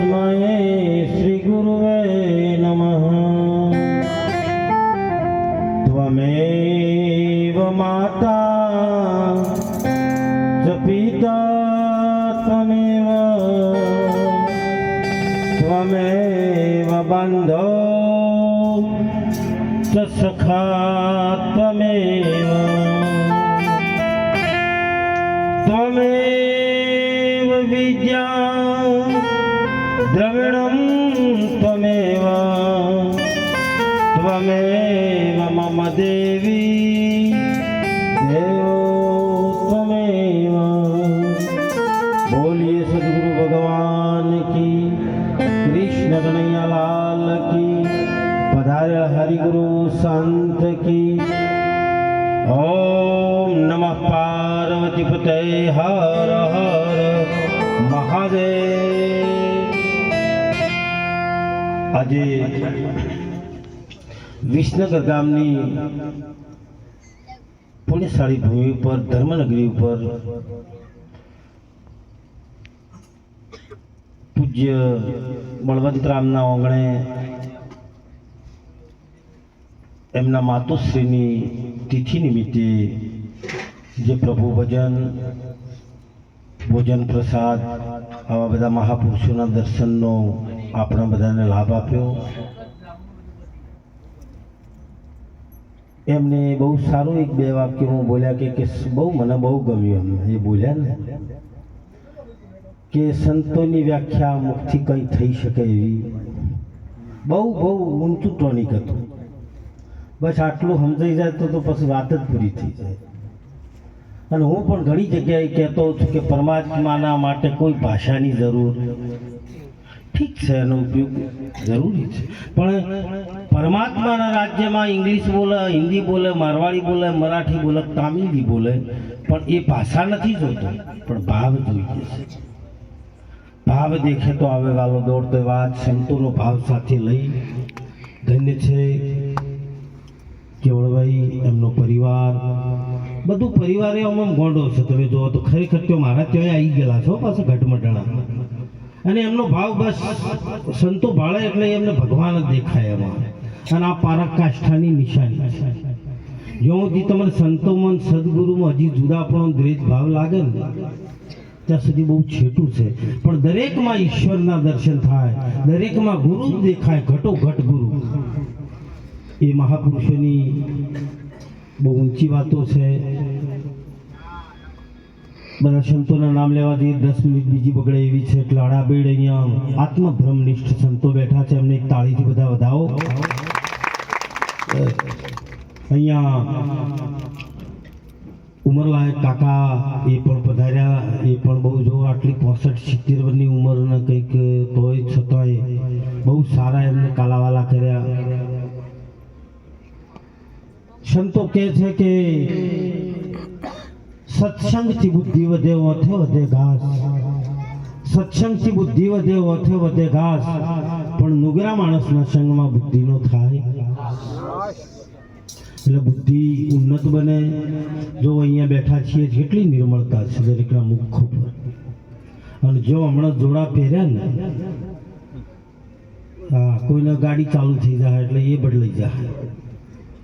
તસ્મયે શ્રી ગુરુવે નમઃ ત્વમેવ માતા ચ પિતા ત્વમેવ ત્વમેવ બંધો ચ સખા ત્વમેવ ત્વમેવ વિદ્યા દ્રવિણમ ત્વમેવ ત્વમેવ મમ દેવી, દેવો ત્વમેવ. બોલીએ સદગુરુ ભગવાન કી, કૃષ્ણ કનૈયા લાલ કી, પધાર્યા હરિગુરુ સંત કી. ઓમ નમઃ પાર્વતી પતય હર હર મહાદેવ. આજે વિસનગર ગામની પુણ્યશાળી ભૂમિ ઉપર, ધર્મનગરી ઉપર પૂજ્ય બળવંતરામના ઓગણે એમના માતુશ્રીની તિથિ નિમિત્તે જે પ્રભુ ભજન, ભોજન પ્રસાદ, આવા બધા મહાપુરુષોના દર્શનનો આપણા બધાને લાભ આપ્યો. એમને બહુ સારું એક બે વાક્ય હું બોલ્યા કે કે બહુ મને બહુ ગમ્યું એમ. એ બોલ્યા ને? કે સંતોની વ્યાખ્યા મુખથી કંઈ થઈ શકે એવી? બહુ બહુ ઊંચું ટોનિક હતું. બસ આટલું સમજાઈ જાય તો તો પછી વાત જ પૂરી થઈ જાય. અને હું પણ ઘણી જગ્યાએ કહેતો છું કે પરમાત્માના માટે કોઈ ભાષાની જરૂર ઠીક છે, એનો ઉપયોગ જરૂરી છે. પણ પરમાત્માના રાજ્યમાં ઇંગ્લિશ બોલે, હિન્દી બોલે, મારવાડી બોલે, મરાઠી બોલે તામિલી બોલે, પણ એ ભાષા નથી જોતો. પણ ભાવ જોઈએ છે. ભાવ દેખે તો આવે વાલો દોડતો વાત, સંતોનો ભાવ સાથે લઈ. ધન્ય છે કેવળભાઈ એમનો પરિવાર. બધું પરિવારે આમ ગોંડો છે. તમે જુઓ તો ખરેખર તો મારા ત્યાં આવી ગયેલા છો પાછા ઘટમટણા અને એમનો ભાવ બસ સંતો ભાળે એટલે એમને ભગવાન જ દેખાય એમાં. અને આ પારકાષ્ઠાની નિશાની. જો સુધી તમને સંતોમાં સદગુરુમાં હજી જુદા પણ દ્વેષ ભાવ લાગે ને, ત્યાં સુધી બહુ છેટું છે. પણ દરેકમાં ઈશ્વરના દર્શન થાય, દરેકમાં ગુરુ દેખાય ઘટો ઘટ ગુરુ. એ મહાપુરુષોની બહુ ઊંચી વાતો છે. બધા સંતોના નામ લેવાથી દસ મિનિટ બીજી બગડે એવી છે એટલે અડાબેડ અહીંયા. આત્મભ્રમનિષ્ઠ સંતો બેઠા છે. એમને એક તાળીથી બધા વધાવો. અહીંયા ઉંમરલાયક કાકા એ પણ પધાર્યા. એ પણ બહુ જો આટલી પોસઠ, સિત્તેર વર્ષની ઉંમરને કંઈક તોય છતાંય બહુ સારા એમને કાલાવાલા કર્યા. સંતો કહે છે કે સત્સંગથી બુદ્ધિ વધે ઓથે વધે ઘાસ. સત્સંગથી બુદ્ધિ વધે ઓથે વધે ઘાસ. પણ નુગરા માણસના સંગમાં બુદ્ધિ નો થાય. એટલે બુદ્ધિ ઉન્નત બને. જો અહીંયા બેઠા છીએ કેટલી નિર્મળતા છે દરેકના મુખ ઉપર. અને જો હમણાં જોડા પહેર્યા ને, હા, કોઈને ગાડી ચાલુ થઈ જાય એટલે એ બદલાઈ જાય.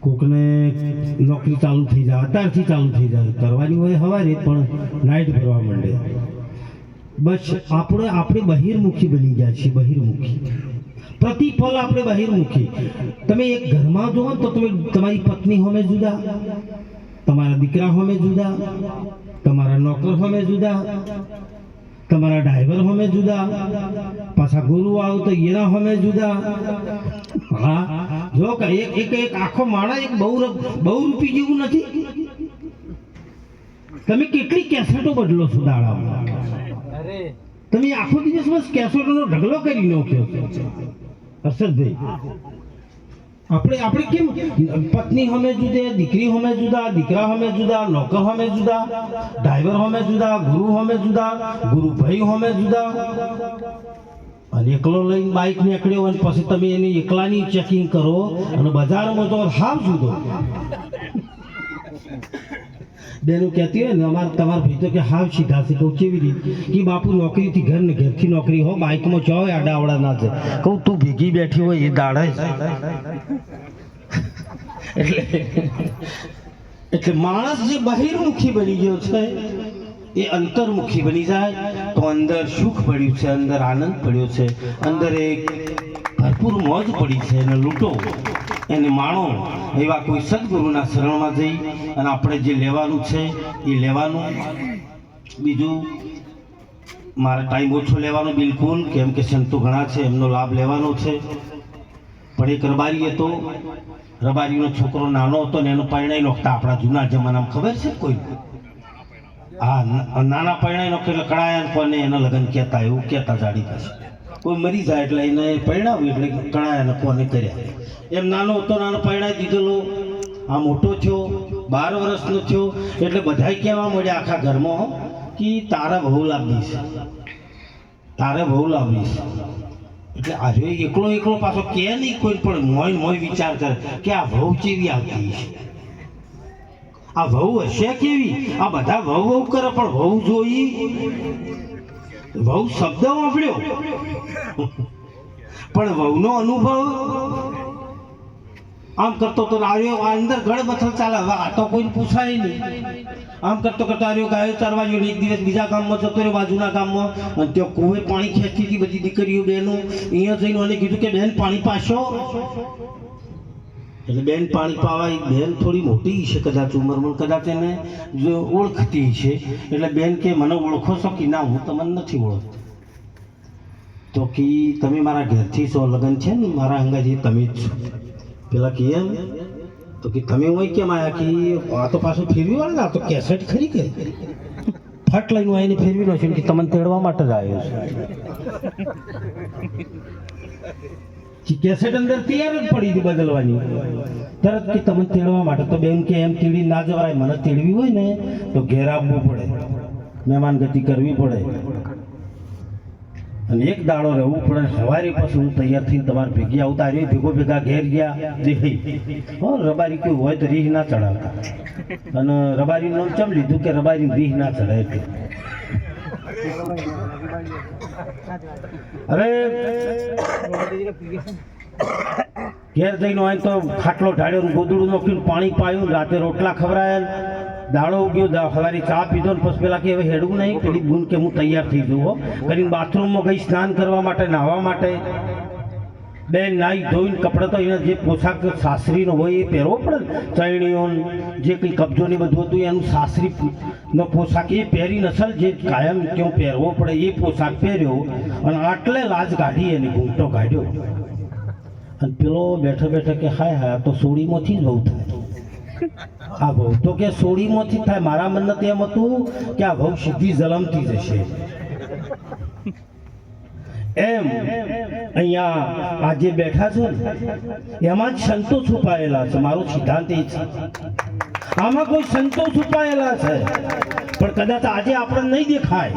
કોકને નોકરી ચાલુ થઈ જાય અત્યારથી ચાલુ થઈ જાય. કરવાની હોય હવારે, પણ નાઇટ ભરવા માંડે. બસ આપણે આપણે બહિર્મુખી બની ગયા છીએ, બહિર્મુખી. પ્રતિફળ આપણે બહિર્મુખી. તમે એક ઘરમાં જુઓ તો તમે, તમારી પત્ની હોમે જુદા, તમારા દીકરા હોમે જુદા, તમારા નોકર હોમે જુદા તમારા ડ્રાઈવર હોમે જુદા પાછા ગુરુ આવો તો એના હોમે જુદા. હા જો કે એક એક એક આખો માળા એક બહુ બહુ રૂપી જેવું નથી. તમે કેટલી કેસેટો બદલો છો દાડામાં? તમે આખો દિવસ બસ કેસેટોનો ઢગલો કરી નાખ્યો છો. આપણે આપણે કેમ પત્ની હમે જુદે, દીકરી હમે જુદા, દીકરા હમે જુદા, નોકર હમે જુદા, ડ્રાઈવર હમે જુદા, ગુરુ હમે જુદા ગુરુ ભાઈ હમે જુદા. અને એકલો લઈને બાઇક નીકળ્યો અને પછી તમે એની એકલાની ચેકિંગ કરો અને બજારમાં તો હાવ જુદો. બેનું કહેતી હોય ને, અમારે તમારા ભાઈ તો કે હાવ સીધા છે કહું કેવી રીતે? કે બાપુ નોકરીથી ઘર ને ઘરથી નોકરી, હો, બાઇકમાં જો આડા આવડા ના છે. કહું, તું ભેગી બેઠી હોય, એ દાડે એટલે એટલે માણસ જે બહિર્મુખી બની ગયો છે, એ અંતર્મુખી બની જાય તો અંદર સુખ પડ્યું છે, અંદર આનંદ પડ્યો છે, અંદર એક ભરપૂર મોજ પડી છે અને લૂંટો. એને માણો એવા કોઈ સદગુરુના શરણમાં જઈ અને આપણે જે લેવાનું છે એ લેવાનું. બીજું, મારે ટાઈમ ઓછો લેવાનો બિલકુલ, કેમ કે સંતો ઘણા છે, એમનો લાભ લેવાનો છે. પણ એક રબારી હતો રબારીનો છોકરો નાનો હતો ને એનો પરિણય નોખતા આપણા જૂના જમાનામાં ખબર છે કોઈ? હા, નાના પરિણય નોખે એટલે કળાયા કોને એના લગ્ન કહેતા, એવું કહેતા જાડી પાસે. કોઈ મરી જાય એટલે એને પરણાવ્યું એટલે કણાયા કોને કર્યા. એમ નાનો હતો નાનો પરણાવી દીધેલો. આ મોટો થયો, બાર વર્ષનો થયો. એટલે બધાય કહેવા મળ્યા આખા ઘરમાં કે તારે બહુ છે તારે બહુ છે એટલે આજે એકલો એકલો પાછો કે નહીં કોઈ પણ મોય મોય વિચાર કરે કે આ વહુ કેવી આવતી છે આ વહુ હશે કેવી? આ બધા વહુ વહુ કરે, પણ વહુ જોઈ વહુ શબ્દ વાપર્યો. પણ વહુનો અનુભવ આમ કરતો તો આર્યો આ અંદર ગળ બથલ ચાલે. હવે આ તો કોઈ પૂછાય નહીં. આમ કરતો કરતો આવ્યો ગાયો ચારવા ગયો એક દિવસ બીજા ગામમાં જતો રહ્યો, બાજુના ગામમાં. અને ત્યાં કુએ પાણી ખેંચતી હતી બધી દીકરીઓ બહેનો. અહીંયા જઈને અને કીધું કે બેન, પાણી પાશો. એટલે બેન પાણી પાવા બેન થોડી મોટી છે કદાચ ઉંમરમાં કદાચ એને જો ઓળખતી છે. એટલે બેન કે મને ઓળખો છો કે ના, હું તમને નથી ઓળખતો. તો કે તમે મારા ઘરથી છો, લગ્ન છે ને, મારા અંગાજી, તમે જ છો. પેલા કે એમ, તો કે તમે હોય કેમ આયા? કે આ તો પાછું ફેરવી વાળે આ તો કેસેટ ખરી કે? ફટ લઈને આવીને ફેરવી નાખ્યું કે તમને તેડવા માટે જ આવ્યો છે. કેસેટ અંદર તૈયાર જ પડી હતી બદલવાની. તરત કે તમને તેડવા માટે તો બેન કે એમ તેડી ના જવાય, મને તેડવી હોય ને, તો ઘેર આવવું પડે. મહેમાન ગતિ કરવી પડે. અને એક દાડો રહેવું પડે. સવારે પછી હું તૈયાર થઈને તમારે ભેગી આવતા રહ્યો ભેગો ભેગા ઘેર ગયા. દેખાઈ હો. રબારી કોઈ હોય તો રીહ ના ચડાવતા. અને રબારીનું નામ ચમ લીધું કે રબારી રીહ ના ચડાય એટલે હવે ઘેર જઈને હોય તો ખાટલો ઢાળ્યો, ગોદડું નોખ્યું, પાણી પાયું, રાતે રોટલા ખવડાયા દાડો ઉગ્યો સવારે ચા પીધો ને પછી પેલા કે હવે હેડવું નહીં, પેલી બૂન કે હું તૈયાર થઈ જવું કરીને બાથરૂમમાં ગઈ, સ્નાન કરવા માટે, નાહવા માટે. બેન નાઈ ધોઈને કપડાં તો એના જે પોશાક સાસરીનો હોય એ પહેરવો પડે ને. જે કંઈ કબજો ને બધું હતું, એનું સાસરી નો પોશાક એ પહેરી નસલ જે કાયમ ક્યાં પહેરવો પડે એ પોશાક પહેર્યો અને આટલે લાજ કાઢી એની ઘૂંટો કાઢ્યો. અને પેલો બેઠો બેઠો કે, હાય આ તો સોડીમાંથી જ બહુ થાય. આ ભવ તો કે સોડીમાંથી થાય. મારા મનને તેમ હતું કે આ ભવ સીધી જલમથી જશે એમ અહીંયા આજે બેઠા છે એમાં જ સંતો છુપાયેલા છે. મારો સિદ્ધાંત એ છે. આમાં કોઈ સંતો છુપાયેલા છે. પણ કદાચ આજે આપણને નહીં દેખાય.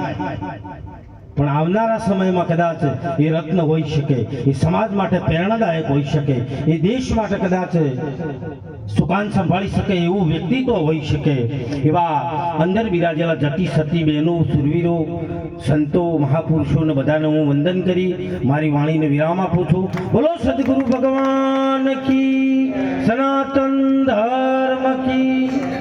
પણ આવનારા સમયમાં કદાચ એ રત્ન હોઈ શકે, એ સમાજ માટે પ્રેરણાદાયક હોઈ શકે, એ દેશ માટે કદાચ સુકાન સંભાળી શકે, એવું વ્યક્તિત્વ હોઈ શકે, એવા અંદર બિરાજેલા જતી સતી બહેનો, સુરવીરો, સંતો મહાપુરુષોને બધાને હું વંદન કરી, મારી વાણીને વિરામ આપું છું. બોલો સદગુરુ ભગવાન કી, સનાતન ધર્મ કી.